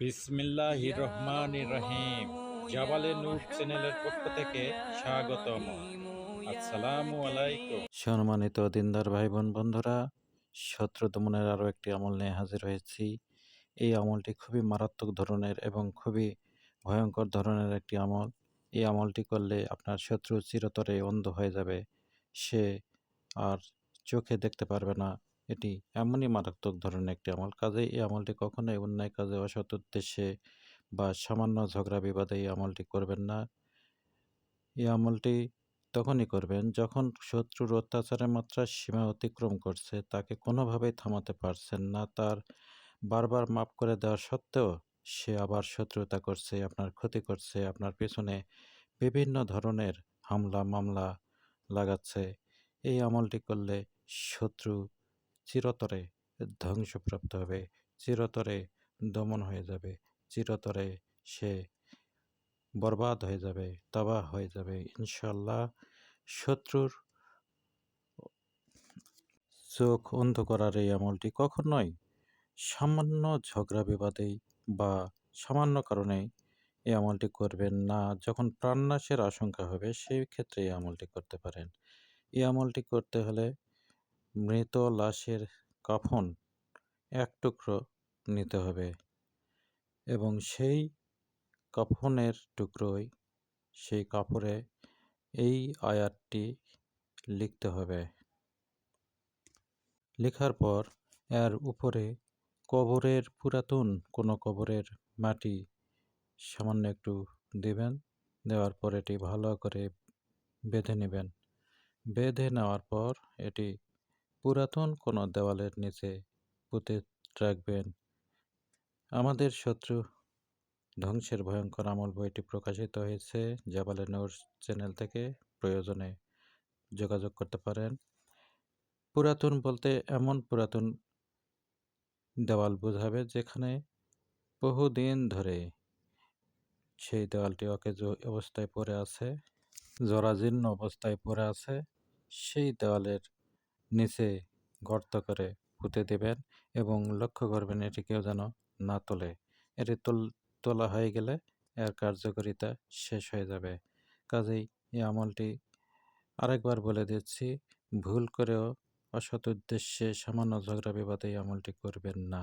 বিসমিল্লাহ রহমান রহিম। জাবালে নূর চ্যানেলের পক্ষ থেকে স্বাগতম। আসসালামু আলাইকুম। সম্মানিত দিনদার ভাই বোন বন্ধুরা শত্রু দমনের আরও একটি আমল নিয়ে হাজির হয়েছি। এই আমলটি খুবই মারাত্মক ধরনের এবং খুবই ভয়ঙ্কর ধরনের একটি আমল। এই আমলটি করলে আপনার শত্রু চিরতরে অন্ধ হয়ে যাবে। সে আর চোখে দেখতে পারবে না। এটি এমনই মারাত্মক ধরনের একটি আমল। কাজে এই আমলটি কখনোই অন্যায় কাজে, অসৎ উদ্দেশ্যে বা সামান্য ঝগড়া বিবাদে এই আমলটি করবেন না। এই আমলটি তখনই করবেন যখন শত্রুর অত্যাচারের মাত্রা সীমা অতিক্রম করছে, তাকে কোনোভাবেই থামাতে পারছেন না। তার বারবার মাফ করে দেওয়া সত্ত্বেও সে আবার শত্রুতা করছে, আপনার ক্ষতি করছে, আপনার পেছনে বিভিন্ন ধরনের হামলা মামলা লাগাচ্ছে। এই আমলটি করলে শত্রু চিরতরে ধ্বংসপ্রাপ্ত হবে, চিরতরে দমন হয়ে যাবে, চিরতরে সে বরবাদ হয়ে যাবে, তাবাহ হয়ে যাবে। ইনশাল্লাহ শত্রুর চোখ অন্ধ করার এই আমলটি কখনোই সামান্য ঝগড়া বিবাদেই বা সামান্য কারণেই এই আমলটি করবেন না। যখন প্রাণনাশের আশঙ্কা হবে, সেই ক্ষেত্রে এই আমলটি করতে পারেন। এই আমলটি করতে হলে মৃত লাশের কাফন এক টুকরো নিতে হবে এবং সেই কাফনের টুকরোয় সেই কাপড়ে এই আয়াতটি লিখতে হবে। লেখার পর এর উপরে কবরের পুরাতন কোনো কবরের মাটি সামান্য একটু দেবেন, দেওয়ার পর এটি ভালো করে বেঁধে নেবেন। বেঁধে নেওয়ার পর এটি পুরাতন কোনো দেওয়ালের নিচে পুঁতে রাখবেন। আমাদের শত্রু ধ্বংসের ভয়ঙ্কর আমল বইটি প্রকাশিত হয়েছে জাবালে নূর চ্যানেল থেকে। প্রয়োজনে যোগাযোগ করতে পারেন। পুরাতন বলতে এমন পুরাতন দেওয়াল বোঝাবে যেখানে বহুদিন ধরে সেই দেওয়ালটি অকেজ অবস্থায় পড়ে আছে, জরাজীর্ণ অবস্থায় পড়ে আছে। সেই দেওয়ালের নিচে গর্ত করে পুঁতে দেবেন এবং লক্ষ্য করবেন এটি কেউ যেন না তোলে। এটি তোল হয়ে গেলে এর কার্যকারিতা শেষ হয়ে যাবে। কাজেই এই আমলটি আরেকবার বলে দিচ্ছি, ভুল করেও অসৎ উদ্দেশ্যে সামান্য ঝগড়া বিবাদে এই আমলটি করবেন না।